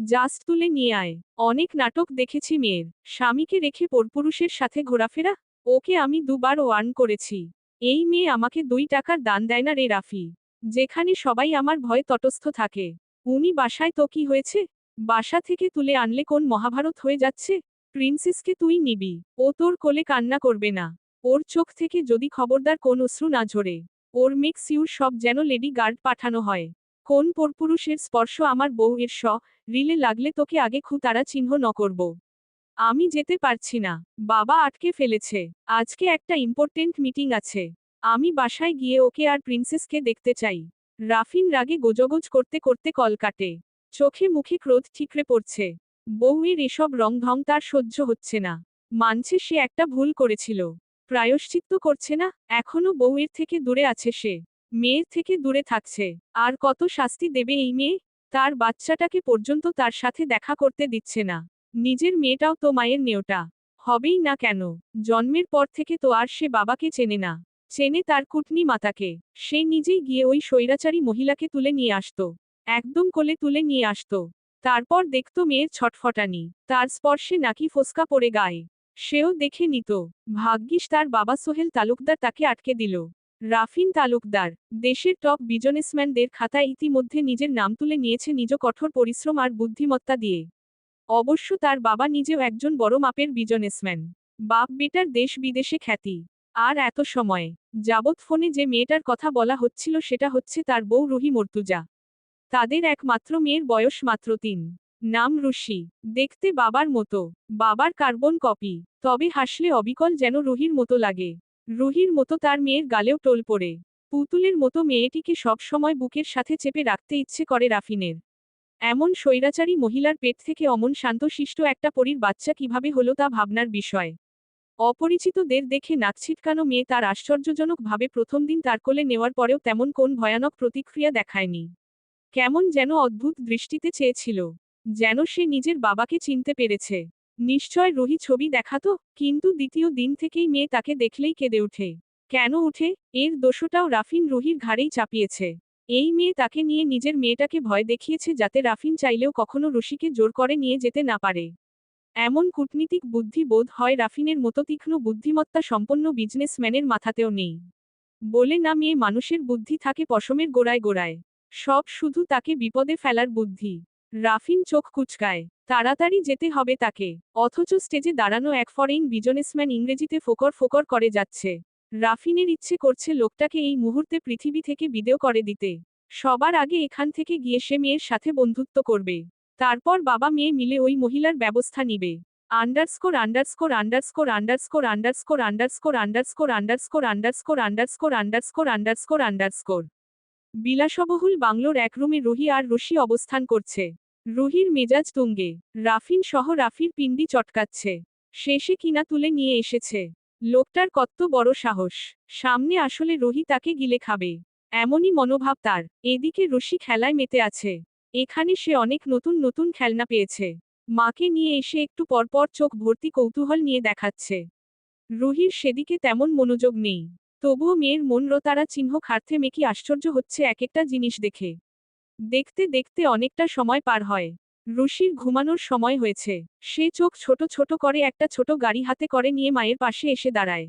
Just তুলে নিয়ে আয়। অনেক নাটক দেখেছি মেয়ের। স্বামীকে রেখে পরপুরুষের সাথে ঘোরাফেরা? ওকে আমি দুবার ওয়ার্ন করেছি। এই মেয়ে আমাকে দুই টাকার দান দেয় না রে রাফি। যেখানে সবাই আমার ভয়ে তটস্থ থাকে। উনি বাসায় তো কি হয়েছে? বাসা থেকে তুলে আনলে কোন মহাভারত হয়ে যাচ্ছে? প্রিন্সেসকে তুই নিবি। ও তোর কোলে কান্না করবে না। ওর চোখ থেকে যদি খবরদার কোন অশ্রু না ঝরে। ওর মেক্স ইউর সব যেন লেডি গার্ড পাঠানো হয়। কোন পরপুরুষের স্পর্শ আমার বউ এর স, রিলে লাগলে তোকে আগে খু তারা চিহ্ন ন করব। আমি যেতে পারছি না। বাবা আটকে ফেলেছে। আজকে একটা ইম্পর্টেন্ট মিটিং আছে। আমি বাসায় গিয়ে ওকে আর প্রিন্সেসকে দেখতে চাই। রাফিন রাগে গোজগোজ করতে করতে কল কাটে। চোখে মুখে ক্রোধ ঠিকরে পড়ছে। বউয়ের এসব রং ঢং তার সহ্য হচ্ছে না। মানছে সে একটা ভুল করেছিল। প্রায়শ্চিত্ত করছে না। এখনও বউয়ের থেকে দূরে আছে সে। মেয়ের থেকে দূরে থাকছে। আর কত শাস্তি দেবে এই মেয়ে? তার বাচ্চাটাকে পর্যন্ত তার সাথে দেখা করতে দিচ্ছে না। নিজের মেয়েটাও তো মায়ের নেওটা। হবেই না কেন? জন্মের পর থেকে তো আর সে বাবাকে চেনে না। চেনে তার কুটনি মাতাকে। সে নিজেই গিয়ে ওই স্বৈরাচারী মহিলাকে তুলে নিয়ে আসত। একদম কোলে তুলে নিয়ে আসত। তারপর দেখত মেয়ের ছটফটানি। তার স্পর্শে নাকি ফোসকা পড়ে গায়ে। সেও দেখে নিত। ভাগ্যিস তার বাবা সোহেল তালুকদার তাকে আটকে দিল। রাফিন তালুকদার, দেশের টপ বিজনেসম্যানদের খাতায় ইতিমধ্যে নিজের নাম তুলে নিয়েছে নিজ কঠোর পরিশ্রম আর বুদ্ধিমত্তা দিয়ে। অবশ্য তার বাবা নিজেও একজন বড় মাপের বিজনেসম্যান। বাপ বেটার দেশ বিদেশে খ্যাতি। আর এত সময়ে যাবৎ ফোনে যে মেয়েটার কথা বলা হচ্ছিল সেটা হচ্ছে তার বউ রুহি মর্তুজা। তাদের একমাত্র মেয়ের বয়স মাত্র তিন। নাম রুশি। দেখতে বাবার মতো। বাবার কার্বন কপি। তবে হাসলে অবিকল যেন রুহির মতো লাগে। রুহির মতো তার মেয়ের গালেও টোল পড়ে। পুতুলের মতো মেয়েটিকে সব সময় বুকের সাথে চেপে রাখতে ইচ্ছে করে রাফিনের। এমন স্বৈরাচারী মহিলার পেট থেকে অমন শান্তশিষ্ট একটা পরীর বাচ্চা কীভাবে হলো তা ভাবনার বিষয়। অপরিচিতদের দেখে নাক ছিটকানো মেয়ে তার আশ্চর্যজনকভাবে প্রথম দিন তার কোলে নেওয়ার পরেও তেমন কোন ভয়ানক প্রতিক্রিয়া দেখায়নি। কেমন যেন অদ্ভুত দৃষ্টিতে চেয়েছিল। যেন সে নিজের বাবাকে চিনতে পেরেছে। নিশ্চয় রোহি ছবি দেখাতো কিন্তু দ্বিতীয় দিন থেকেই মেয়ে তাকে দেখলেই কেঁদে উঠে কেন উঠে এর দোষটাও রাফিন রোহির ঘাড়েই চাপিয়েছে। এই মেয়ে তাকে নিয়ে নিজের মেয়েটাকে ভয় দেখিয়েছে যাতে রাফিন চাইলেও কখনো রুশিকে জোর করে নিয়ে যেতে না পারে। এমন কূটনীতিক বুদ্ধি বোধ হয় রাফিনের মতো তীক্ষ্ণ বুদ্ধিমত্তা সম্পন্ন বিজনেসম্যানের মাথাতেও নেই। বলে না মেয়ে মানুষের বুদ্ধি থাকে পশমের গোড়ায় গোড়ায়। সব শুধু তাকে বিপদে ফেলার বুদ্ধি। রাফিন চোখ কুচকায় তাড়াতাড়ি যেতে হবে তাকে অথচ স্টেজে দাঁড়ানো এক ফরেইন বিজনেসম্যান ইংরেজিতে ফোকর ফোকর করে যাচ্ছে রাফিনের ইচ্ছে করছে লোকটাকে এই মুহূর্তে পৃথিবী থেকে বিদেও করে দিতে সবার আগে এখান থেকে গিয়ে সে মেয়ের সাথে বন্ধুত্ব করবে তারপর বাবা মেয়ে মিলে ওই মহিলার ব্যবস্থা নিবে underscore underscore underscore underscore underscore underscore underscore underscore underscore underscore underscore underscore underscore বিলাসবহুল বাংলোর এক রুমে রুহি আর রশি অবস্থান করছে। রুহির মেজাজ তুঙ্গে। রাফিন সহ রাফির পিন্ডি চটকাচ্ছে। শেষে কিনা তুলে নিয়ে এসেছে। লোকটার কত বড় সাহস। সামনে আসলে রুহি তাকে গিলে খাবে। এমনই মনোভাব তার। এদিকে রশি খেলায় মেতে আছে। এখানে সে অনেক নতুন নতুন খেলনা পেয়েছে। মাকে নিয়ে এসে একটু পরপর চোখ ভর্তি কৌতূহল নিয়ে দেখাচ্ছে। রুহির সেদিকে তেমন মনোযোগ নেই। তবুও মেয়ের মন রতারা চিহ্ন খার্থে মেকি আশ্চর্য হচ্ছে এক একটা জিনিস দেখে। দেখতে দেখতে অনেকটা সময় পার হয়। রুশির ঘুমানোর সময় হয়েছে। সে চোখ ছোট ছোট করে একটা ছোট গাড়ি হাতে করে নিয়ে মায়ের পাশে এসে দাঁড়ায়।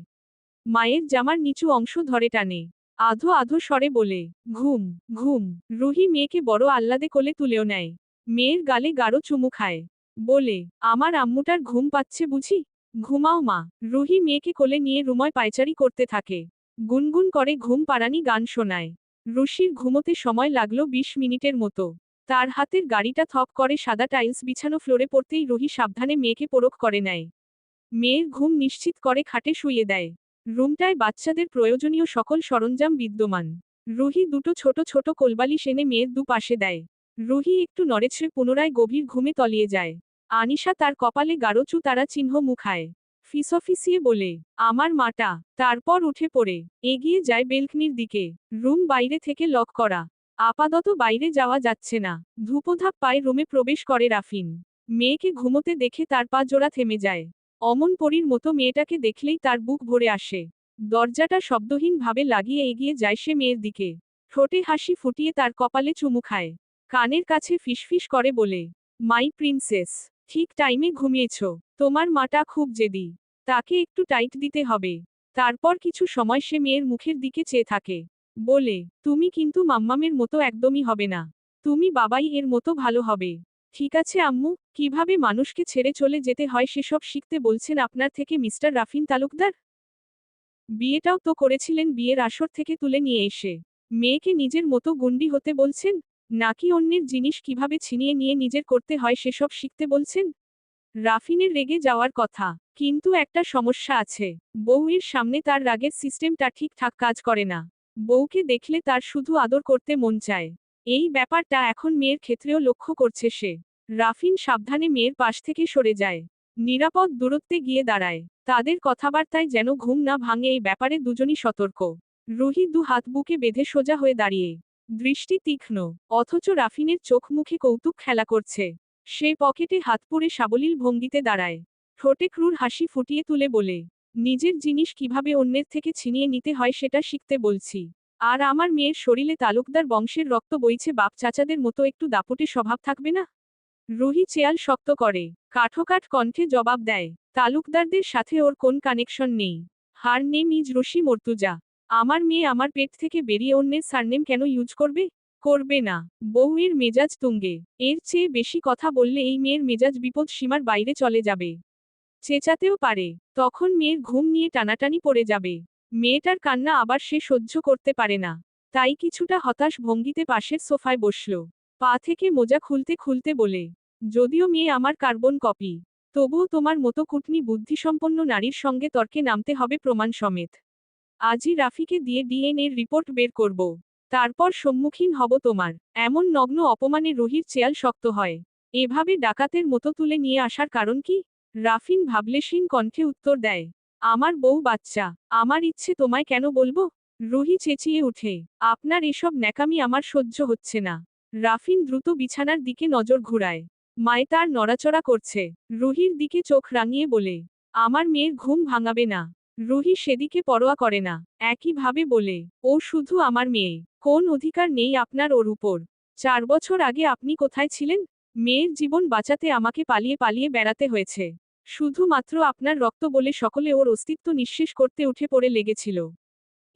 মায়ের জামার নিচু অংশ ধরে টানে। আধো আধো স্বরে বলে, ঘুম ঘুম। রুহি মেয়েকে বড় আহ্লাদে কোলে তুলেও নেয়। মেয়ের গালে গাঢ় চুমু খায়। বলে, আমার আম্মুটার ঘুম পাচ্ছে বুঝি? ঘুমাও মা। রুহি মেয়েকে কোলে নিয়ে রুময় পায়চারি করতে থাকে। গুনগুন করে ঘুম পাড়ানি গান শোনায়। রুশির ঘুমোতে সময় লাগল বিশ মিনিটের মতো। তার হাতের গাড়িটা থপ করে সাদা টাইলস বিছানো ফ্লোরে পড়তেই রুহি সাবধানে মেয়েকে পোরক করে নেয়। মেয়ের ঘুম নিশ্চিত করে খাটে শুয়ে দেয়। রুমটায় বাচ্চাদের প্রয়োজনীয় সকল সরঞ্জাম বিদ্যমান। রুহি দুটো ছোট ছোট কোলবালিশ এনে মেয়ের দুপাশে দেয়। রুহি একটু নড়েছড়ে পুনরায় গভীর ঘুমে তলিয়ে যায়। আনিশা তার কপালে গাঢ়চু তারা চিহ্ন মুখায়। ফিসফিসিয়ে বলে, আমার মাটা। তারপর উঠে পড়ে, এগিয়ে যায় বেলকনির দিকে। রুম বাইরে থেকে লক করা। আপাতত বাইরে যাওয়া যাচ্ছে না। ধূপধাপ পায়ে রুমে প্রবেশ করে রাফিন। মেয়েকে ঘুমোতে দেখে তার পা জোড়া থেমে যায়। অমন পরীর মতো মেয়েটাকে দেখলেই তার বুক ভরে আসে। দরজাটা শব্দহীনভাবে লাগিয়ে এগিয়ে যায় সে মেয়ের দিকে। ঠোঁটে হাসি ফুটিয়ে তার কপালে চুমু খায়। কানের কাছে ফিসফিস করে বলে, মাই প্রিন্সেস, ঠিক টাইমে ঘুমিয়েছ। তোমার মাটা খুব জেদি। তাকে একটু টাইট দিতে হবে। তারপর কিছু সময় সে মেয়ের মুখের দিকে চেয়ে থাকে। বলে, তুমি কিন্তু মাম্মামের মতো একদমই হবে না। তুমি বাবাই এর মতো ভালো হবে। ঠিক আছে আম্মু, কীভাবে মানুষকে ছেড়ে চলে যেতে হয় সেসব শিখতে বলছেন আপনার থেকে মিস্টার রাফিন তালুকদার? বিয়েটাও তো করেছিলেন বিয়ের আসর থেকে তুলে নিয়ে এসে। মেয়েকে নিজের মতো গুন্ডি হতে বলছেন? নাকি অন্যের জিনিস কীভাবে ছিনিয়ে নিয়ে নিজের করতে হয় সেসব শিখতে বলছেন? রাফিনের রেগে যাওয়ার কথা। কিন্তু একটা সমস্যা আছে। বউয়ের সামনে তার রাগের সিস্টেমটা ঠিকঠাক কাজ করে না। বউকে দেখলে তার শুধু আদর করতে মন চায়। এই ব্যাপারটা এখন মেয়ের ক্ষেত্রেও লক্ষ্য করছে সে। রাফিন সাবধানে মেয়ের পাশ থেকে সরে যায়। নিরাপদ দূরত্বে গিয়ে দাঁড়ায়। তাদের কথাবার্তায় যেন ঘুম না ভাঙে এই ব্যাপারে দুজনই সতর্ক। রুহি দু হাত বুকে বেঁধে সোজা হয়ে দাঁড়িয়ে। দৃষ্টি তীক্ষ্ণ, অথচ রাফিনের চোখ মুখে কৌতুক খেলা করছে। সে পকেটে হাত পুরে সাবলীল ভঙ্গিতে দাঁড়ায়। ঠোঁটে ক্রুর হাসি ফুটিয়ে তুলে বলে, নিজের জিনিস কীভাবে অন্যের থেকে ছিনিয়ে নিতে হয় সেটা শিখতে বলছি। আর আমার মেয়ের শরীরে তালুকদার বংশের রক্ত বইছে, বাপ চাচাদের মতো একটু দাপটে স্বভাব থাকবে না? রুহি চেয়াল শক্ত করে, কাঠোকাঠ কণ্ঠে জবাব দেয়, তালুকদারদের সাথে ওর কোন কানেকশন নেই। হার নেম ইজ রশি মর্তুজা। আমার মেয়ে আমার পেট থেকে বেরিয়ে অন্যের সারনেম কেন ইউজ করবে? করবে না। বউয়ের মেজাজ তুঙ্গে। এর চেয়ে বেশি কথা বললে এই মেয়ের মেজাজ বিপদ সীমার বাইরে চলে যাবে। চেঁচাতেও পারে। তখন মেয়ের ঘুম নিয়ে টানাটানি পড়ে যাবে। মেয়েটার কান্না আবার সে সহ্য করতে পারে না। তাই কিছুটা হতাশ ভঙ্গিতে পাশের সোফায় বসল। পা থেকে মোজা খুলতে খুলতে বলে, যদিও মেয়ে আমার কার্বন কপি, তবুও তোমার মতো কুটনি বুদ্ধিসম্পন্ন নারীর সঙ্গে তর্কে নামতে হবে প্রমাণ সমেত। আজই রাফিকে দিয়ে ডিএনএর রিপোর্ট বের করব। তারপর সম্মুখীন হব তোমার। এমন নগ্ন অপমানে রুহির চেয়াল শক্ত হয়। এভাবে ডাকাতের মতো তুলে নিয়ে আসার কারণ কি? রাফিন ভাবলেশীন কণ্ঠে উত্তর দেয়, আমার বউ বাচ্চা, আমার ইচ্ছে তোমায় কেন বলব? রুহি চেঁচিয়ে উঠে আপনার এসব ন্যাকামি আমার সহ্য হচ্ছে না। রাফিন দ্রুত বিছানার দিকে নজর ঘুরায়, মায় তার নড়াচড়া করছে। রুহির দিকে চোখ রাঙিয়ে বলে, আমার মেয়ের ঘুম ভাঙাবে না। রুহি সেদিকে পরোয়া করে না, একইভাবে বলে, ও শুধু আমার মেয়ে, কোন অধিকার নেই আপনার ওর উপর। চার বছর আগে আপনি কোথায় ছিলেন? মেয়ের জীবন বাঁচাতে আমাকে পালিয়ে পালিয়ে বেড়াতে হয়েছে। শুধুমাত্র আপনার রক্ত বলে সকলে ওর অস্তিত্ব নিঃশেষ করতে উঠে পড়ে লেগেছিল।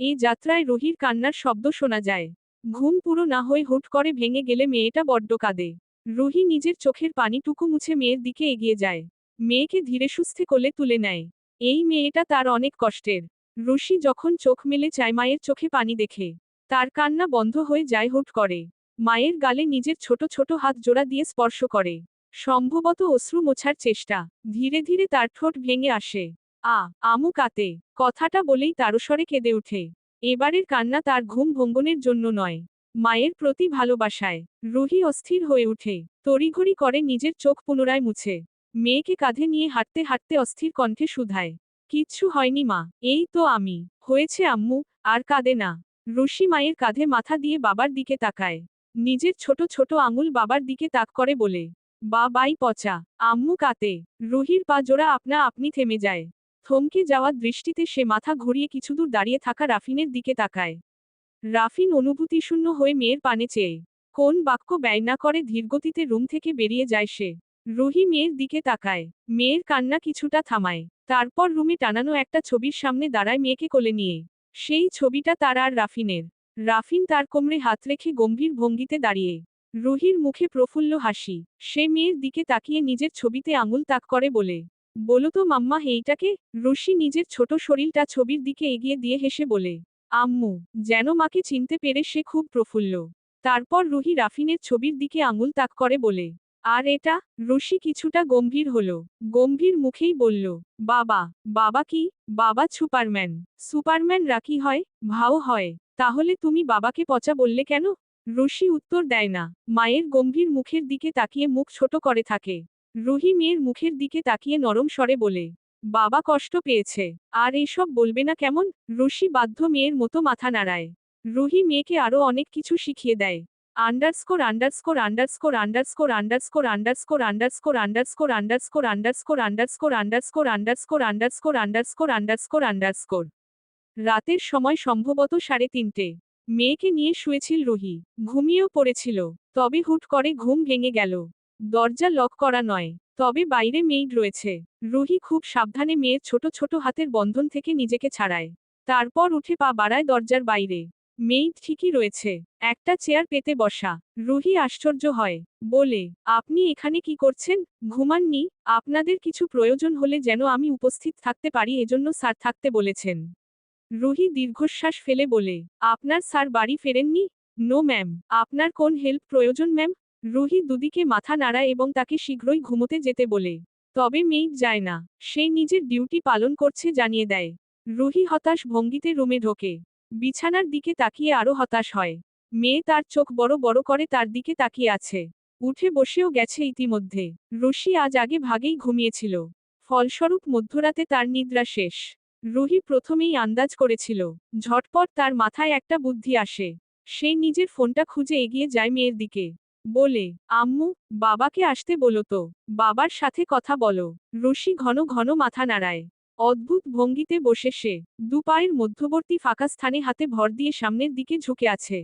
এই যাত্রায় রুহির কান্নার শব্দ শোনা যায়। ঘুম পুরো না হয়ে হুট করে ভেঙে গেলে মেয়েটা বড্ড কাঁদে। রুহি নিজের চোখের পানিটুকু মুছে মেয়ের দিকে এগিয়ে যায়। মেয়েকে ধীরে সুস্থে কোলে তুলে নেয়। এই মেয়েটা তার অনেক কষ্টের। রুশি যখন চোখ মেলে চায় মায়ের চোখে পানি দেখে, তার কান্না বন্ধ হয়ে যায় হুট করে। মায়ের গালে নিজের ছোট ছোট হাত জোড়া দিয়ে স্পর্শ করে। সম্ভবত অশ্রু মোছার চেষ্টা। ধীরে ধীরে তার ঠোঁট ভেঙে আসে। আ, আমু কাতে। কথাটা বলেই তারস্বরে কেঁদে উঠে এবারের কান্না তার ঘুম ভঙ্গনের জন্য নয়। মায়ের প্রতি ভালোবাসায়। রুহি অস্থির হয়ে উঠে তড়িঘড়ি করে নিজের চোখ পুনরায় মুছে। মেয়েকে কাঁধে নিয়ে হাঁটতে হাঁটতে অস্থির কণ্ঠে শুধায়। কিচ্ছু হয়নি মা। এই তো আমি। হয়েছে আম্মু। আর কাঁদে না। রুশি মায়ের কাঁধে মাথা দিয়ে বাবার দিকে তাকায়। নিজের ছোট ছোট আঙুল বাবার দিকে তাক করে বলে, বা বাই পচা, আম্মু কাতে রুহির পা জোড়া আপনা আপনি থেমে যায়। থমকে যাওয়া দৃষ্টিতে সে মাথা ঘুরিয়ে কিছুদূর দাঁড়িয়ে থাকা রাফিনের দিকে তাকায়। রাফিন অনুভূতিশূন্য হয়ে মেয়ের পানে চেয়ে, কোন বাক্য ব্যয় না করে ধীরগতিতে রুম থেকে বেরিয়ে যায় সে? রুহি মেয়ের দিকে তাকায়, মেয়ের কান্না কিছুটা থামায়, তারপর রুমে টানানো একটা ছবির সামনে দাঁড়ায় মেয়েকে কোলে নিয়ে। সেই ছবিটা তার আর রাফিনের। রাফিন তার কোমরে হাত রেখে গম্ভীর ভঙ্গিতে দাঁড়িয়ে। রুহির মুখে প্রফুল্ল হাসি। সে মেয়ের দিকে তাকিয়ে নিজের ছবিতে আঙুল তাক করে বলে, বলো তো মাম্মা, এইটাকে? রুশি নিজের ছোট শরীরটা ছবির দিকে এগিয়ে দিয়ে হেসে বলে, আম্মু, যেন মাকে চিনতে পেরে সে খুব প্রফুল্ল। তারপর রুহি রাফিনের ছবির দিকে আঙুল তাক করে বলে আর এটা রুশি কিছুটা গম্ভীর হলো। গম্ভীর মুখেই বলল, বাবা বাবা কি? বাবা সুপারম্যান। সুপারম্যান রাকি হয়, ভাও হয়। তাহলে তুমি বাবাকে পচা বললে কেন? রুশি উত্তর দেয় না। মায়ের গম্ভীর মুখের দিকে তাকিয়ে মুখ ছোট করে থাকে। রুহি মেয়ের মুখের দিকে তাকিয়ে নরম স্বরে বলে, বাবা কষ্ট পেয়েছে। আর এসব বলবে না কেমন? রুশি বাধ্য মেয়ের মতো মাথা নাড়ায়। রুহি মেয়েকে আরও অনেক কিছু শিখিয়ে দেয়। Underscore underscore underscore underscore underscore underscore underscore underscore underscore underscore underscore underscore underscore underscore underscore underscore underscore রাতের সময় সম্ভবত সাড়ে তিনটে মেয়েকে নিয়ে শুয়েছিল রুহি ঘুমিয়েও পড়েছিল তবে হুট করে ঘুম ভেঙে গেল দরজা লক করা নয় তবে বাইরে মেইড রয়েছে রুহি খুব সাবধানে মেয়ের ছোট ছোট হাতের বন্ধন থেকে নিজেকে ছাড়ায় তারপর উঠে পা বাড়ায় দরজার বাইরে মেইড ঠিকই রয়েছে, একটা চেয়ার পেতে বসা। রুহি আশ্চর্য হয়, বলে, আপনি এখানে কি করছেন? ঘুমাননি? আপনাদের কিছু প্রয়োজন হলে যেন আমি উপস্থিত থাকতে পারি, এজন্য স্যার থাকতে বলেছেন। রুহি দীর্ঘশ্বাস ফেলে বলে, আপনার স্যার বাড়ি ফেরেননি? No, ma'am. আপনার কোন হেল্প প্রয়োজন, ম্যাম? রুহি দুদিকে মাথা নাড়ায় এবং তাকে শীঘ্রই ঘুমোতে যেতে বলে, তবে মেইড যায় না, সে নিজের ডিউটি পালন করছে, জানিয়ে দেয়। রুহি হতাশ ভঙ্গিতে রুমে ঢোকে। বিছানার দিকে তাকিয়ে আরও হতাশ হয়। মেয়ে তার চোখ বড় বড় করে তার দিকে তাকিয়ে আছে। উঠে বসেও গেছে ইতিমধ্যে। রুশি আজ আগে ভাগেই ঘুমিয়েছিল। ফলস্বরূপ মধ্যরাতে তার নিদ্রা শেষ। রুহি প্রথমেই আন্দাজ করেছিল, ঝটপট তার মাথায় একটা বুদ্ধি আসে। সে নিজের ফোনটা খুঁজে এগিয়ে যায় মেয়ের দিকে। বলে, আম্মু, বাবাকে আসতে বলো তো। বাবার সাথে কথা বলো। রশি ঘন ঘন মাথা নাড়ায়। অদ্ভুত ভঙ্গিতে বসে সে দুপায়ের মধ্যবর্তী ফাঁকা স্থানে হাতে ভর দিয়ে সামনের দিকে ঝুঁকে আছে।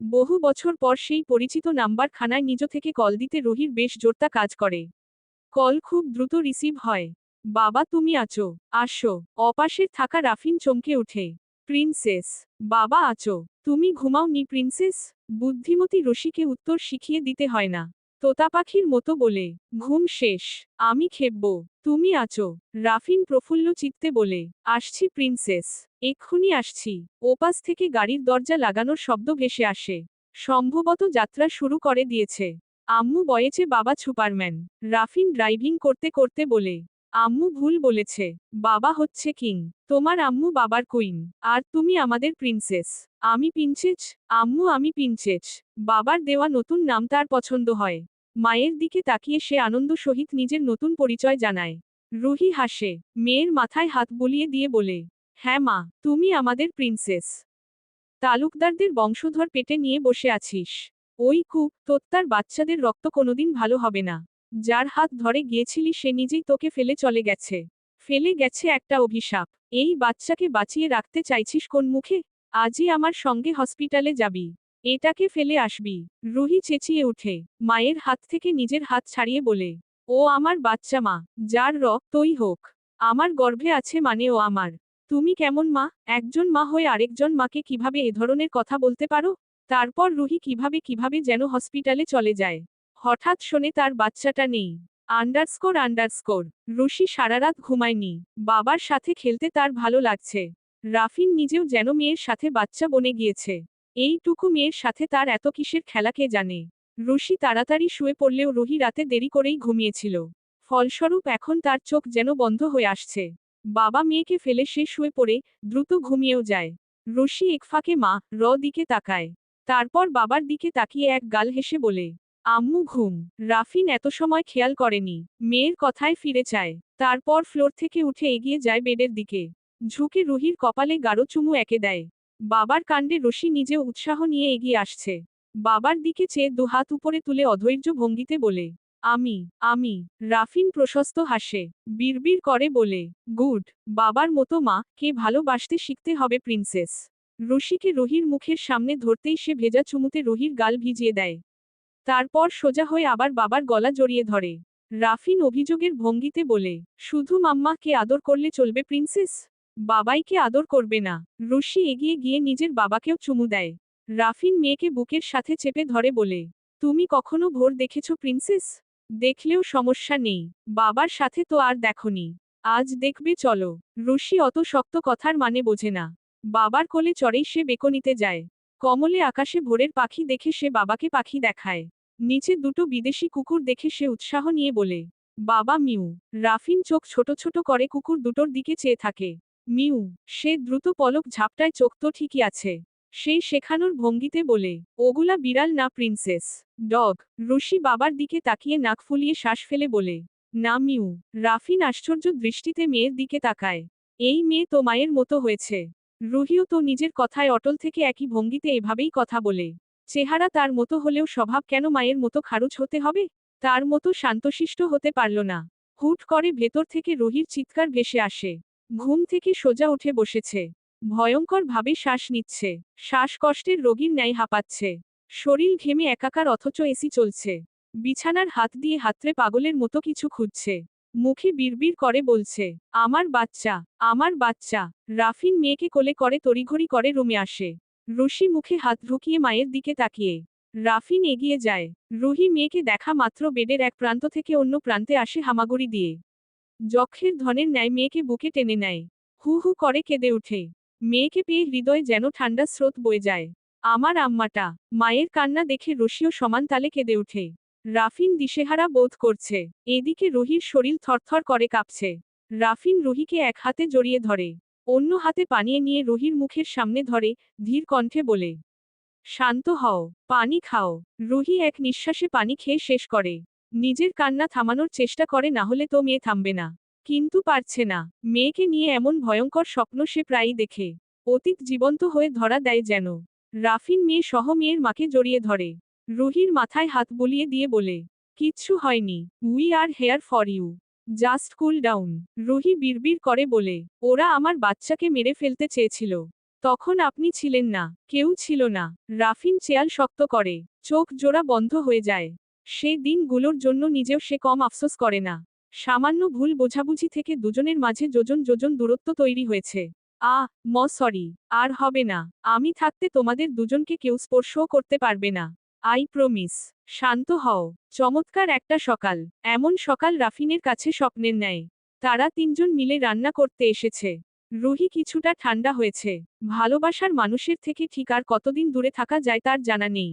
বহু বছর পর সেই পরিচিত নাম্বার খানায় নিজ থেকে কল দিতে রুহির বেশ জোরতা কাজ করে। কল খুব দ্রুত রিসিভ হয়। বাবা, তুমি আছো। আসো। অপাশের থাকা রাফিন চমকে উঠে প্রিন্সেস। বাবা, আছো। তুমি ঘুমাও নি প্রিন্সেস? বুদ্ধিমতী রশিকে উত্তর শিখিয়ে দিতে হয় না। তোতা পাখির মতো বলে, ঘুম শেষ, আমি খেপব, তুমি আছো, রাফিন প্রফুল্ল চিত্তে বলে, আসছি প্রিন্সেস, এক্ষুনি আসছি। ওপাশ থেকে গাড়ির দরজা লাগানোর শব্দ ভেসে আসে। সম্ভবত যাত্রা শুরু করে দিয়েছে। আম্মু বয়েছে বাবা সুপারম্যান। রাফিন ড্রাইভিং করতে করতে বলে, আম্মু ভুল বলেছে, বাবা হচ্ছে কিং, তোমার আম্মু বাবার কুইন, আর তুমি আমাদের প্রিন্সেস, আমি পিঞ্চেচ আম্মু আমি পিঞ্চেচ বাবার দেওয়া নতুন নাম তার পছন্দ হয়। মায়ের দিকে তাকিয়ে সে আনন্দ সহিত নিজের নতুন পরিচয় জানায়। রুহি হাসে, মেয়ের মাথায় হাত বুলিয়ে দিয়ে বলে হ্যাঁ মা, তুমি আমাদের প্রিন্সেস। তালুকদারদের বংশধর পেটে নিয়ে বসে আছিস। ওই কূপ তোত্তার বাচ্চাদের রক্ত কোনোদিন ভালো হবে না। যার হাত ধরে গিয়েছিলি সে নিজেই তোকে ফেলে চলে গেছে। ফেলে গেছে একটা অভিশাপ। এই বাচ্চাকে বাঁচিয়ে রাখতে চাইছিস কোন মুখে? আজই আমার সঙ্গে হসপিটালে যাবি। এটাকে ফেলে আসবি। রুহি চেঁচিয়ে উঠে মায়ের হাত থেকে নিজের হাত ছাড়িয়ে বলে, ও আমার বাচ্চা মা, যার রক্তই হোক। আমার গর্ভে আছে মানে ও আমার। তুমি কেমন মা? একজন মা হয়ে আরেকজন মাকে কীভাবে এ ধরনের কথা বলতে পারো? তারপর রুহি কীভাবে কীভাবে যেন হসপিটালে চলে যায়। হঠাৎ শোনে তার বাচ্চাটা নেই। Underscore underscore. রুশি সারারাত ঘুমায়নি। বাবার সাথে খেলতে তার ভালো লাগছে। রাফিন নিজেও যেন মেয়ের সাথে বাচ্চা বনে গিয়েছে। এইটুকু মেয়ের সাথে তার এত কিসের খেলাকে জানে? রুশি তাড়াতাড়ি শুয়ে পড়লেও রুহি রাতে দেরি করেই ঘুমিয়েছিল। ফলস্বরূপ এখন তার চোখ যেন বন্ধ হয়ে আসছে। বাবা মেয়েকে ফেলে সে শুয়ে পড়ে, দ্রুত ঘুমিয়েও যায়। রশি একফাকে মা, র দিকে তাকায়। তারপর বাবার দিকে তাকিয়ে এক গাল হেসে বলে, আম্মু ঘুম। রাফিন এত সময় খেয়াল করেনি। মেয়ের কথায় ফিরে চায়। তারপর ফ্লোর থেকে উঠে এগিয়ে যায় বেডের দিকে। ঝুঁকে রুহির কপালে গাঢ় চুমু একে দেয়। বাবার কাণ্ডে রশি নিজেও উৎসাহ নিয়ে এগিয়ে আসছে। বাবার দিকে চেয়ে দুহাত উপরে তুলে অধৈর্য ভঙ্গিতে বলে, আমি আমি। রাফিন প্রশস্ত হাসে, বিড়বিড় করে বলে, গুড, বাবার মতো মা, কে ভালোবাসতে শিখতে হবে প্রিন্সেস। রশিকে রুহির মুখের সামনে ধরতেই সে ভেজা চুমুতে রুহির গাল ভিজিয়ে দেয়। তারপর সোজা হয়ে আবার বাবার গলা জড়িয়ে ধরে। রাফিন অভিযোগের ভঙ্গিতে বলে, শুধু মাম্মাকে আদর করলে চলবে প্রিন্সেস? বাবাইকে আদর করবে না? রুশি এগিয়ে গিয়ে নিজের বাবাকেও চুমু দেয়। রাফিন মেয়েকে বুকের সাথে চেপে ধরে বলে, তুমি কখনো ভোর দেখেছ প্রিন্সেস? দেখলেও সমস্যা নেই। বাবার সাথে তো আর দেখনি আজ দেখবে, চলো। রুশি অত শক্ত কথার মানে বোঝে না। বাবার কোলে চড়েই সে বেকনিতে যায়। কমলে আকাশে ভোরের পাখি দেখে সে বাবাকে পাখি দেখায়। নিচে দুটো বিদেশি কুকুর দেখে সে উৎসাহ নিয়ে বলে, বাবা মিউ। রাফিন চোখ ছোট ছোট করে কুকুর দুটোর দিকে চেয়ে থাকে। মিউ, সে দ্রুত পলক ঝাপটায় চোখ তো ঠিকই আছে। সেই শেখানোর ভঙ্গিতে বলে, ওগুলা বিড়াল না প্রিন্সেস। ডগ। রুশি বাবার দিকে তাকিয়ে নাক ফুলিয়ে শ্বাস ফেলে বলে, না মিউ, রাফিন আশ্চর্য দৃষ্টিতে মেয়ের দিকে তাকায়। এই মেয়ে তো মায়ের মতো হয়েছে। রুহিও তো নিজের কথায় অটল থেকে একই ভঙ্গিতে এভাবেই কথা বলে। চেহারা তার মতো হলেও স্বভাব কেন মায়ের মতো খারুচ হতে হবে? তার মতো শান্তশিষ্ট হতে পারল না। হুট করে ভেতর থেকে রুহির চিৎকার ভেসে আসে। ঘুম থেকে সোজা উঠে বসেছে। ভয়ঙ্কর ভাবে শ্বাস নিচ্ছে। শ্বাসকষ্টের রোগীর ন্যায় হাঁপাচ্ছে। শরীর ঘেমে একাকার অথচ এসি চলছে। বিছানার হাত দিয়ে হাতরে পাগলের মতো কিছু খুঁজছে। মুখে বিড়বিড় করে বলছে, আমার বাচ্চা আমার বাচ্চা। রাফিন মেয়েকে কোলে করে তড়িঘড়ি করে রুমে আসে। রুশি মুখে হাত ঢুকিয়ে মায়ের দিকে তাকিয়ে। রাফিন এগিয়ে যায়। রুহি মেয়েকে দেখা মাত্র বেডের এক প্রান্ত থেকে অন্য প্রান্তে আসে হামাগুড়ি দিয়ে। যক্ষের ধনের ন্যায় মেয়েকে বুকে টেনে নেয়। হু হু করে কেঁদে উঠে মেয়েকে পেয়ে হৃদয়ে যেন ঠান্ডা স্রোত বয়ে যায়। আমার আম্মাটা, মায়ের কান্না দেখে রশিও সমান তালে কেঁদে উঠে রাফিন দিশেহারা বোধ করছে। এদিকে রুহির শরীর থরথর করে কাঁপছে। রাফিন রুহিকে এক হাতে জড়িয়ে ধরে। অন্য হাতে পানিয়ে নিয়ে রুহির মুখের সামনে ধরে, ধীর কণ্ঠে বলে, শান্ত হও, পানি খাও। রুহি এক নিঃশ্বাসে পানি খেয়ে শেষ করে। নিজের কান্না থামানোর চেষ্টা করে না হলে তো মেয়ে থামবে না। কিন্তু পারছে না। মেয়েকে নিয়ে এমন ভয়ঙ্কর স্বপ্ন সে প্রায়ই দেখে। অতীত জীবন্ত হয়ে ধরা দেয় যেন। রাফিন মেয়ে সহ মেয়ের মাকে জড়িয়ে ধরে। রুহির মাথায় হাত বুলিয়ে দিয়ে বলে, কিচ্ছু হয়নি। We are here for you. Just cool down. Ruhi বিড়বিড় করে বলে, ওরা আমার বাচ্চাকে মেরে ফেলতে চেয়েছিল। তখন আপনি ছিলেন না। কেউ ছিল না। রাফিন চেয়াল শক্ত করে, চোখ জোড়া বন্ধ হয়ে যায়। সে দিনগুলোর জন্য নিজেও সে কম আফসোস করে না। সামান্য ভুল বোঝাবুঝি থেকে দুজনের মাঝে যোজন যোজন দূরত্ব তৈরি হয়েছে। আ, ম, সরি, আর হবে না। আমি থাকতে তোমাদের দুজনকে কেউ স্পর্শও করতে পারবে না। I promise. শান্ত হও। চমৎকার একটা সকাল। এমন সকাল রাফিনের কাছে স্বপ্নের ন্যায়। তারা তিনজন মিলে রান্না করতে এসেছে। রুহি কিছুটা ঠান্ডা হয়েছে। ভালোবাসার মানুষের থেকে ঠিক আর কতদিন দূরে থাকা যায় তার জানা নেই।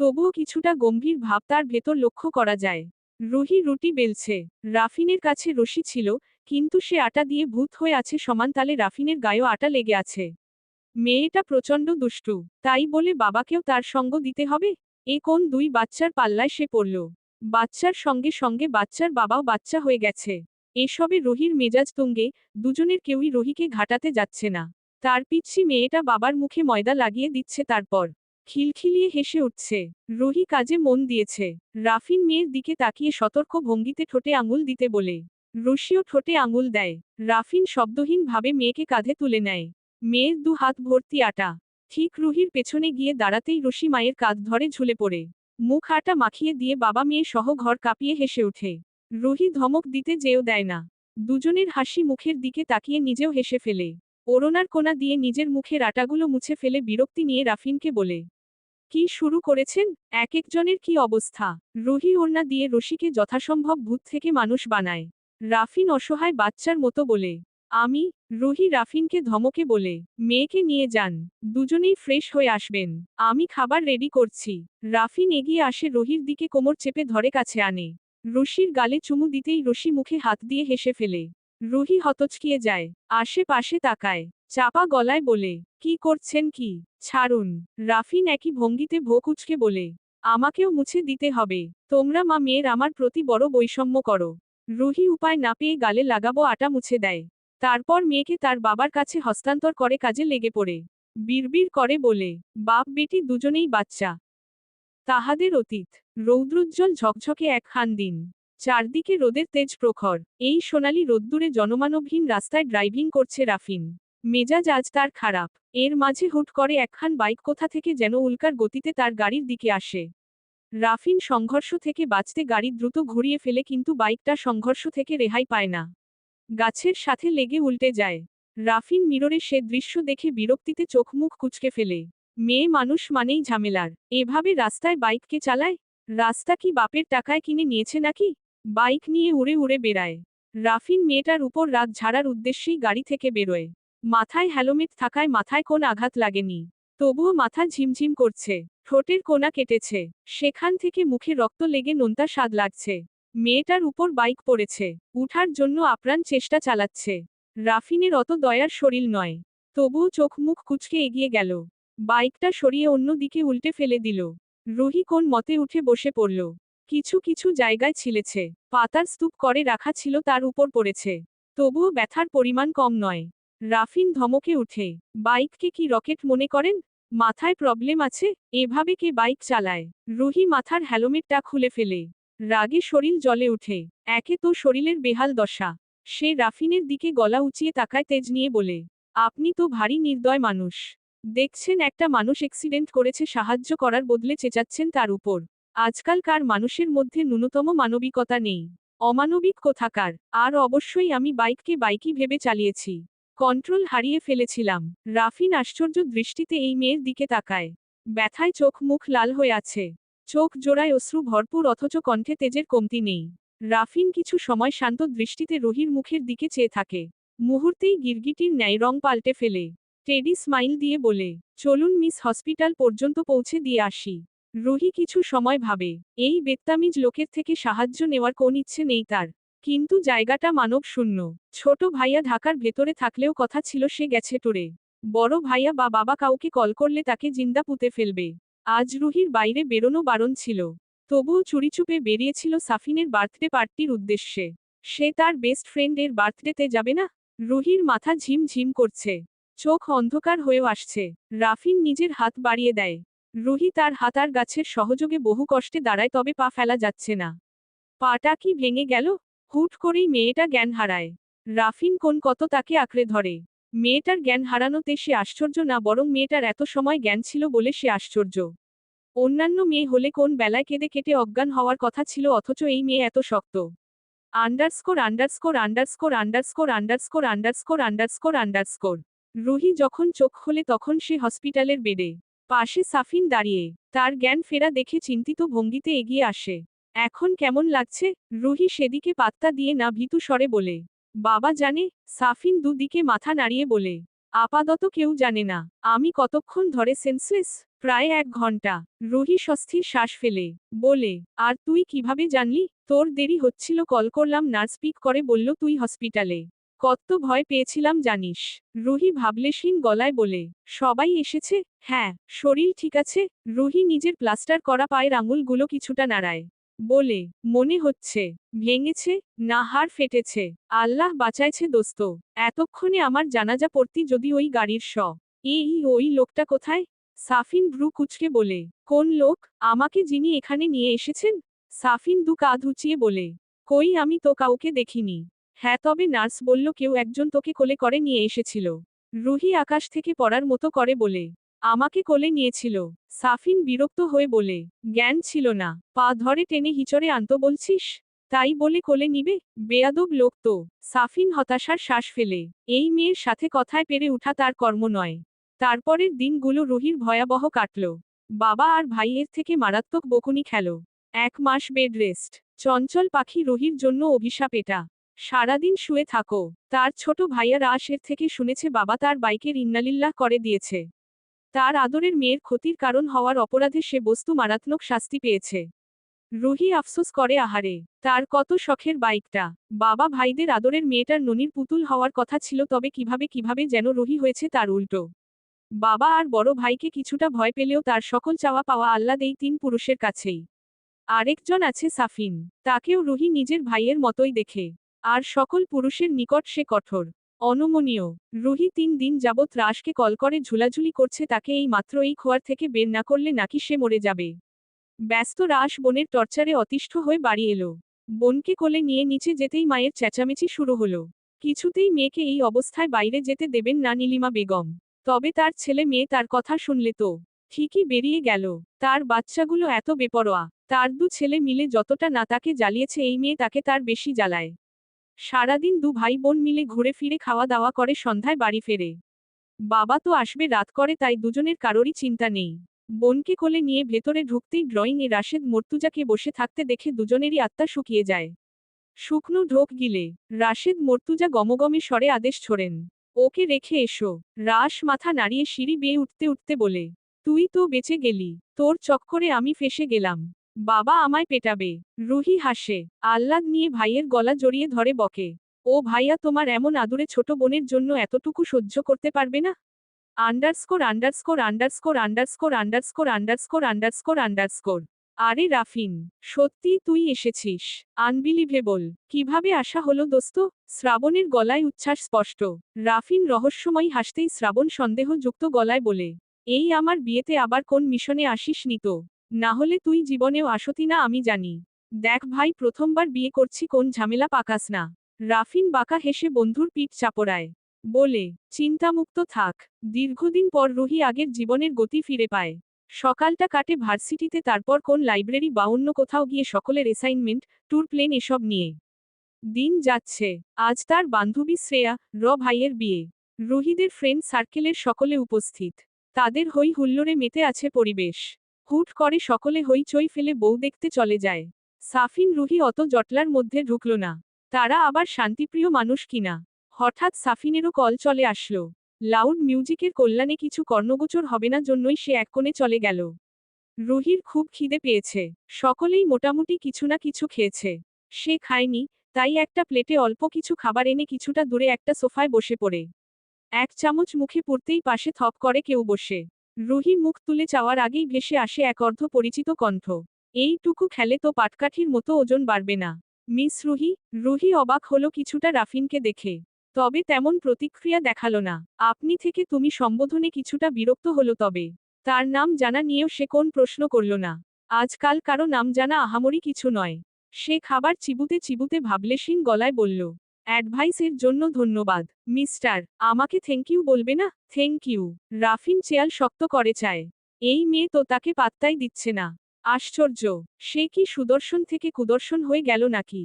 তবুও কিছুটা গম্ভীর ভাব তার ভেতর লক্ষ্য করা যায়। রুহি রুটি বেলছে। রাফিনের কাছে রশি ছিল, কিন্তু সে আটা দিয়ে ভূত হয়ে আছে সমান তালে রাফিনের গায়েও আটা লেগে আছে। মেয়েটা প্রচণ্ড দুষ্টু। তাই বলে বাবাকেও তার সঙ্গ দিতে হবে? এ কোন দুই বাচ্চার পাল্লায় সে পড়ল। বাচ্চার সঙ্গে সঙ্গে বাচ্চার বাবাও বাচ্চা হয়ে গেছে। এসবে রহির মেজাজ তুঙ্গে, দুজনের কেউই রহিকে ঘাটাতে যাচ্ছে না। তার পিচ্ছি মেয়েটা বাবার মুখে ময়দা লাগিয়ে দিচ্ছে তারপর। খিলখিলিয়ে হেসে উঠছে। রুহি কাজে মন দিয়েছে। রাফিন মেয়ের দিকে তাকিয়ে সতর্ক ভঙ্গিতে ঠোঁটে আঙুল দিতে বলে। রশিও ঠোঁটে আঙুল দেয়। রাফিন শব্দহীন ভাবে মেয়েকে কাঁধে তুলে নেয়। মেয়ের দু হাত ভর্তি আটা। ঠিক রুহির পেছনে গিয়ে দাঁড়াতেই রশি মায়ের কাঁধ ধরে ঝুলে পড়ে। মুখ আটা মাখিয়ে দিয়ে বাবা মেয়ে সহ ঘর কাঁপিয়ে হেসে ওঠে। রুহি ধমক দিতে যেও দেয় না। দুজনের হাসি মুখের দিকে তাকিয়ে নিজেও হেসে ফেলে। ওড়নার কোনা দিয়ে নিজের মুখের আটাগুলো মুছে ফেলে বিরক্তি নিয়ে রাফিনকে বলে কি শুরু করেছেন? এক একজনের কি অবস্থা? রুহি ওড়না দিয়ে রশিকে যথাসম্ভব ভূত থেকে মানুষ বানায়। রাফিন অসহায় বাচ্চার মতো বলে। আমি, রুহি রাফিনকে ধমকে বলে, মেয়েকে নিয়ে যান। দুজনেই ফ্রেশ হয়ে আসবেন। আমি খাবার রেডি করছি। রাফিন এগিয়ে আসে রহির দিকে কোমর চেপে ধরে কাছে আনে। রশির গালে চুমু দিতেই রশি মুখে হাত দিয়ে হেসে ফেলে। রুহি হতচকিয়ে যায়। আশেপাশে তাকায়। চাপা গলায় বলে, কি করছেন কি? ছাড়ুন। রাফিন একই ভঙ্গিতে ভোক উচকে বলে, আমাকেও মুছে দিতে হবে। তোমরা মা মেয়ের আমার প্রতি বড় বৈষম্য করো। রুহি উপায় না পেয়ে গালে লাগাবো আটা মুছে দেয়। তারপর মেয়েকে তার বাবার কাছে হস্তান্তর করে কাজে লেগে পড়ে। বিড়বিড় করে বলে, বাপ বেটি দুজনেই বাচ্চা। তাহাদের অতীত। রৌদ্রোজ্জ্বল ঝকঝকে একখান দিন। চারদিকে রোদের তেজ প্রখর। এই সোনালি রোদ্দুরে জনমানবহীন রাস্তায় ড্রাইভিং করছে রাফিন। মেজাজ আজ তার খারাপ। এর মাঝে হুট করে একখান বাইক কোথা থেকে যেন উল্কার গতিতে তার গাড়ির দিকে আসে। রাফিন সংঘর্ষ থেকে বাঁচতে গাড়ি দ্রুত ঘুরিয়ে ফেলে কিন্তু বাইকটা সংঘর্ষ থেকে রেহাই পায় না। গাছের সাথে লেগে উল্টে যায়। রাফিন মিররে সে দৃশ্য দেখে বিরক্তিতে চোখ মুখ কুচকে ফেলে। মেয়ে মানুষ মানেই ঝামেলার। এভাবে রাস্তায় বাইককে চালায়? রাস্তা কি বাপের টাকায় কিনে নিয়েছে নাকি? বাইক নিয়ে উড়ে উড়ে বেড়ায়। রাফিন মেয়েটার উপর রাত ঝাড়ার উদ্দেশ্যেই গাড়ি থেকে বেরোয়। মাথায় হেলমেট থাকায় মাথায় কোন আঘাত লাগেনি। তবুও মাথা ঝিমঝিম করছে। ঠোঁটের কোনা কেটেছে। সেখান থেকে মুখে রক্ত লেগে নোনতা স্বাদ লাগছে। মেয়েটার উপর বাইক পড়েছে। উঠার জন্য আপ্রাণ চেষ্টা চালাচ্ছে। রাফিনের অত দয়ার শরীর নয়। তবুও চোখ মুখ কুচকে এগিয়ে গেল। বাইকটা সরিয়ে অন্য দিকে উল্টে ফেলে দিল। রুহি কোন মতে উঠে বসে পড়ল। কিছু কিছু জায়গায় ছিলেছে। পাতার স্তূপ করে রাখা ছিল তার উপর পড়েছে। তবুও ব্যথার পরিমাণ কম নয়। রাফিন ধমকে উঠে বাইককে কি রকেট মনে করেন? মাথায় প্রবলেম আছে, এভাবে কে বাইক চালায়? রুহি মাথার হেলমেটটা খুলে ফেলে। রাগে শরীর জলে উঠে একে তো শরীরের বেহাল দশা। সে রাফিনের দিকে গলা উঁচিয়ে তাকায় তেজ নিয়ে বলে, আপনি তো ভারী নির্দয় মানুষ। দেখছেন একটা মানুষ অ্যাক্সিডেন্ট করেছে, সাহায্য করার বদলে চেঁচাচ্ছেন তার উপর। আজকালকার মানুষের মধ্যে ন্যূনতম মানবিকতা নেই। অমানবিক কোথাকার? আর অবশ্যই আমি বাইককে বাইকই ভেবে চালিয়েছি। কন্ট্রোল হারিয়ে ফেলেছিলাম। রাফিন আশ্চর্য দৃষ্টিতে এই মেয়ের দিকে তাকায়। ব্যথায় চোখ মুখ লাল হয়ে আছে। চোখ জোড়ায় অশ্রু ভরপুর অথচ কণ্ঠে তেজের কমতি নেই। রাফিন কিছু সময় শান্ত দৃষ্টিতে রোহির মুখের দিকে চেয়ে থাকে। মুহূর্তেই গিরগিটির ন্যায় রং পাল্টে ফেলে। টেডি স্মাইল দিয়ে বলে, চলুন মিস হসপিটাল পর্যন্ত পৌঁছে দিয়ে আসি। রুহি কিছু সময় ভাবে, এই বেত্তামিজ লোকের থেকে সাহায্য নেওয়ার কোন ইচ্ছে নেই তার। কিন্তু জায়গাটা মানব শূন্য। ছোট ভাইয়া ঢাকার ভেতরে থাকলেও কথা ছিল সে গেছে টুরে। বড় ভাইয়া বা বাবা কাউকে কল করলে তাকে জিন্দা পুঁতে ফেলবে। আজ রুহির বাইরে বেরোনো বারণ ছিল। তবুও চুরিচুপে বেরিয়েছিল সাফিনের বার্থডে পার্টির উদ্দেশ্যে। সে তার বেস্ট ফ্রেন্ডের বার্থডেতে যাবে না? রুহির মাথা ঝিম ঝিম করছে। চোখ অন্ধকার হয়েও আসছে। রাফিন নিজের হাত বাড়িয়ে দেয়। রুহি তার হাতার গাছের সহযোগে বহু কষ্টে দাঁড়ায় তবে পা ফেলা যাচ্ছে না। পাটা কি ভেঙে গেল? হুট করেই মেয়েটা জ্ঞান হারায়। রাফিন কোন কত তাকে আঁকড়ে ধরে। মেয়েটার জ্ঞান হারানোতে সে আশ্চর্য না বরং মেয়েটার এত সময় জ্ঞান ছিল বলে সে আশ্চর্য। অন্যান্য মেয়ে হলে কোন বেলায় কেঁদে কেটে অজ্ঞান হওয়ার কথা ছিল অথচ এই মেয়ে এত শক্ত। Underscore underscore underscore underscore underscore underscore underscore underscore. Ruhi যখন চোখ খোলে তখন সে হসপিটালের বেডে। পাশে সাফিন দাঁড়িয়ে। তার জ্ঞান ফেরা দেখে চিন্তিত ভঙ্গিতে এগিয়ে আসে। এখন কেমন লাগছে? রুহি সেদিকে পাত্তা দিয়ে না ভীতু স্বরে বলে, বাবা জানে। সাফিন দুদিকে মাথা নাড়িয়ে বলে, আপাতত কেউ জানে না। আমি কতক্ষণ ধরে সেন্সলেস প্রায় এক ঘণ্টা। রুহি স্বস্তির শ্বাস ফেলে, বলে, আর তুই কীভাবে জানলি? তোর দেরি হচ্ছিল, কল করলাম, নার্স পিক করে বলল তুই হসপিটালে। কত ভয় পেয়েছিলাম, জানিস? রুহি ভাবলেশহীন গলায় বলে, সবাই এসেছে? হ্যাঁ শরীর ঠিক আছে। রুহি নিজের প্লাস্টার করা পায়ের আঙুলগুলো কিছুটা নাড়ায়। বলে, মনে হচ্ছে, ভেঙেছে, না হাড় ফেটেছে। আল্লাহ বাঁচাইছে দোস্ত। এতক্ষণে আমার জানাজা পড়তি যদি ওই গাড়ির স এই ওই লোকটা কোথায়? সাফিন ভ্রু কুচকে বলে, কোন লোক? আমাকে যিনি এখানে নিয়ে এসেছেন? সাফিন দু কাঁধ উঁচিয়ে বলে, কই আমি তো কাউকে দেখিনি। হ্যাঁ তবে নার্স বলল কেউ একজন তোকে কোলে করে নিয়ে এসেছিল। রুহি আকাশ থেকে পড়ার মতো করে বলে আমাকে কোলে নিয়েছিল। সাফিন বিরক্ত হয়ে বলে, জ্ঞান ছিল না। পা ধরে টেনে হিচড়ে আনতো বলছিস? তাই বলে কোলে নিবে? বেয়াদব লোক তো। সাফিন হতাশার শ্বাস ফেলে, এই মেয়ের সাথে কথায় পেরে উঠা তার কর্ম নয়। তারপরের দিনগুলো রুহির ভয়াবহ কাটল। বাবা আর ভাইয়ের থেকে মারাত্মক বকুনি খেল। এক মাস বেড রেস্ট। চঞ্চল পাখি রুহির জন্য অভিশাপ এটা। সারাদিন শুয়ে থাকো। তার ছোট ভাইয়া রাশের থেকে শুনেছে বাবা তার বাইকের ইন্নালিল্লাহ করে দিয়েছে। তার আদরের মেয়ের ক্ষতির কারণ হওয়ার অপরাধে সে বস্তু মারাত্মক শাস্তি পেয়েছে। রুহি আফসোস করে, আহারে, তার কত শখের বাইকটা। বাবা ভাইদের আদরের মেয়েটার ননির পুতুল হওয়ার কথা ছিল, তবে কীভাবে কীভাবে যেন রুহি হয়েছে তার উল্টো। বাবা আর বড় ভাইকে কিছুটা ভয় পেলেও তার সকল চাওয়া পাওয়া আহ্লাদ তিন পুরুষের কাছেই। আরেকজন আছে সাফিন, তাকেও রুহি নিজের ভাইয়ের মতোই দেখে। আর সকল পুরুষের নিকট সে কঠোর। অনমনীয়। রুহি তিন দিন যাবৎ রাশকে কল করে ঝুলাঝুলি করছে তাকে এই মাত্র এই খোয়ার থেকে বের না করলে নাকি সে মরে যাবে। ব্যস্ত রাস বোনের টর্চারে অতিষ্ঠ হয়ে বাড়ি এলো। বোনকে কোলে নিয়ে নিচে যেতেই মায়ের চেঁচামেচি শুরু হলো। কিছুতেই মেয়েকে এই অবস্থায় বাইরে যেতে দেবেন না নীলিমা বেগম। তবে তার ছেলে মেয়ে তার কথা শুনলে তো। ঠিকই বেরিয়ে গেল। তার বাচ্চাগুলো এত বেপরোয়া। তার দু ছেলে মিলে যতটা না তাকে জ্বালিয়েছে এই মেয়ে তাকে তার বেশি জ্বালায়। সারাদিন দু ভাই বোন মিলে ঘুরে ফিরে খাওয়া দাওয়া করে সন্ধ্যায় বাড়ি ফেরে। বাবা তো আসবে রাত করে তাই দুজনের কারোরই চিন্তা নেই। বোনকে কোলে নিয়ে ভেতরে ঢুকতেই ড্রয়িং এ রাশেদ মর্তুজাকে বসে থাকতে দেখে দুজনেরই আত্মা শুকিয়ে যায়। শুকনো ঢোক গিলে, রাশেদ মর্তুজা গমগমে স্বরে আদেশ ছোড়েন, ওকে রেখে এসো। রাস মাথা নাড়িয়ে সিঁড়ি বেয়ে উঠতে উঠতে বলে, তুই তো বেঁচে গেলি, তোর চক্করে আমি ফেসে গেলাম। বাবা আমায় পেটাবে। রুহি হাসে। আহ্লাদ নিয়ে ভাইয়ের গলা জড়িয়ে ধরে বকে। ও ভাইয়া তোমার এমন আদুরে ছোট বোনের জন্য এতটুকু সহ্য করতে পারবে না? Underscore underscore underscore underscore underscore underscore underscore underscore. আরে রাফিন সত্যি তুই এসেছিস। আনবিলিভেবল। কীভাবে আসা হলো দোস্ত? শ্রাবণের গলায় উচ্ছ্বাস স্পষ্ট। রাফিন রহস্যময় হাসতেই শ্রাবণ সন্দেহযুক্ত গলায় বলে, এই আমার বিয়েতে আবার কোন মিশনে আসিস নি তো? না হলে তুই জীবনেও আসতি না, আমি জানি। দেখ ভাই, প্রথমবার বিয়ে করছি, কোন ঝামেলা পাকাস না। রাফিন বাঁকা হেসে বন্ধুর পিঠ চাপড়ায়। বলে, চিন্তামুক্ত থাক। দীর্ঘদিন পর রুহি আগের জীবনের গতি ফিরে পায়। সকালটা কাটে ভার্সিটিতে, তারপর কোন লাইব্রেরি বা অন্য কোথাও গিয়ে সকলের অ্যাসাইনমেন্ট ট্যুর প্লেন এসব নিয়ে। দিন যাচ্ছে। আজ তার বান্ধবী শ্রেয়া, র ভাইয়ের বিয়ে। রুহিদের ফ্রেন্ড সার্কেলের সকলে উপস্থিত। তাদের হই হুল্লোড়ে মেতে আছে পরিবেশ। হুট করে সকলে হইচই ফেলে বউ দেখতে চলে যায়। সাফিন রুহি অত জটলার মধ্যে ঢুকল না। তারা আবার শান্তিপ্রিয় মানুষ কিনা হঠাৎ সাফিনেরও কল চলে আসলো। লাউড মিউজিকের কল্যাণে কিছু কর্ণগোচর হবে না জন্যই সে এক কোণে চলে গেল। রুহির খুব খিদে পেয়েছে। সকলেই মোটামুটি কিছু না কিছু খেয়েছে। সে খায়নি, তাই একটা প্লেটে অল্প কিছু খাবার এনে কিছুটা দূরে একটা সোফায় বসে পড়ে। এক চামচ মুখে পড়তেই পাশে থপ করে কেউ বসে। রুহি মুখ তুলে চাওয়ার আগেই ভেসে আসে এক অর্ধ পরিচিত কণ্ঠ। এইটুকু খেলে তো পাটকাঠির মতো ওজন বাড়বে না। মিস রুহি রুহি অবাক হলো কিছুটা রাফিনকে দেখে। তবে তেমন প্রতিক্রিয়া দেখাল না। আপনি থেকে তুমি সম্বোধনে কিছুটা বিরক্ত হলো তবে। তার নাম জানা নিয়েও সে কোন প্রশ্ন করল না। আজকাল কারও নাম জানা আহামরি কিছু নয়। সে খাবার চিবুতে চিবুতে ভাবলেশীন গলায় বলল অ্যাডভাইসের জন্য ধন্যবাদ, মিস্টার। আমাকে থ্যাংক ইউ বলবে না? Thank you. রাফিন চেয়াল শক্ত করে চায়। এই মেয়ে তো তাকে পাত্তাই দিচ্ছে না। আশ্চর্য। সে কি সুদর্শন থেকে কুদর্শন হয়ে গেল নাকি?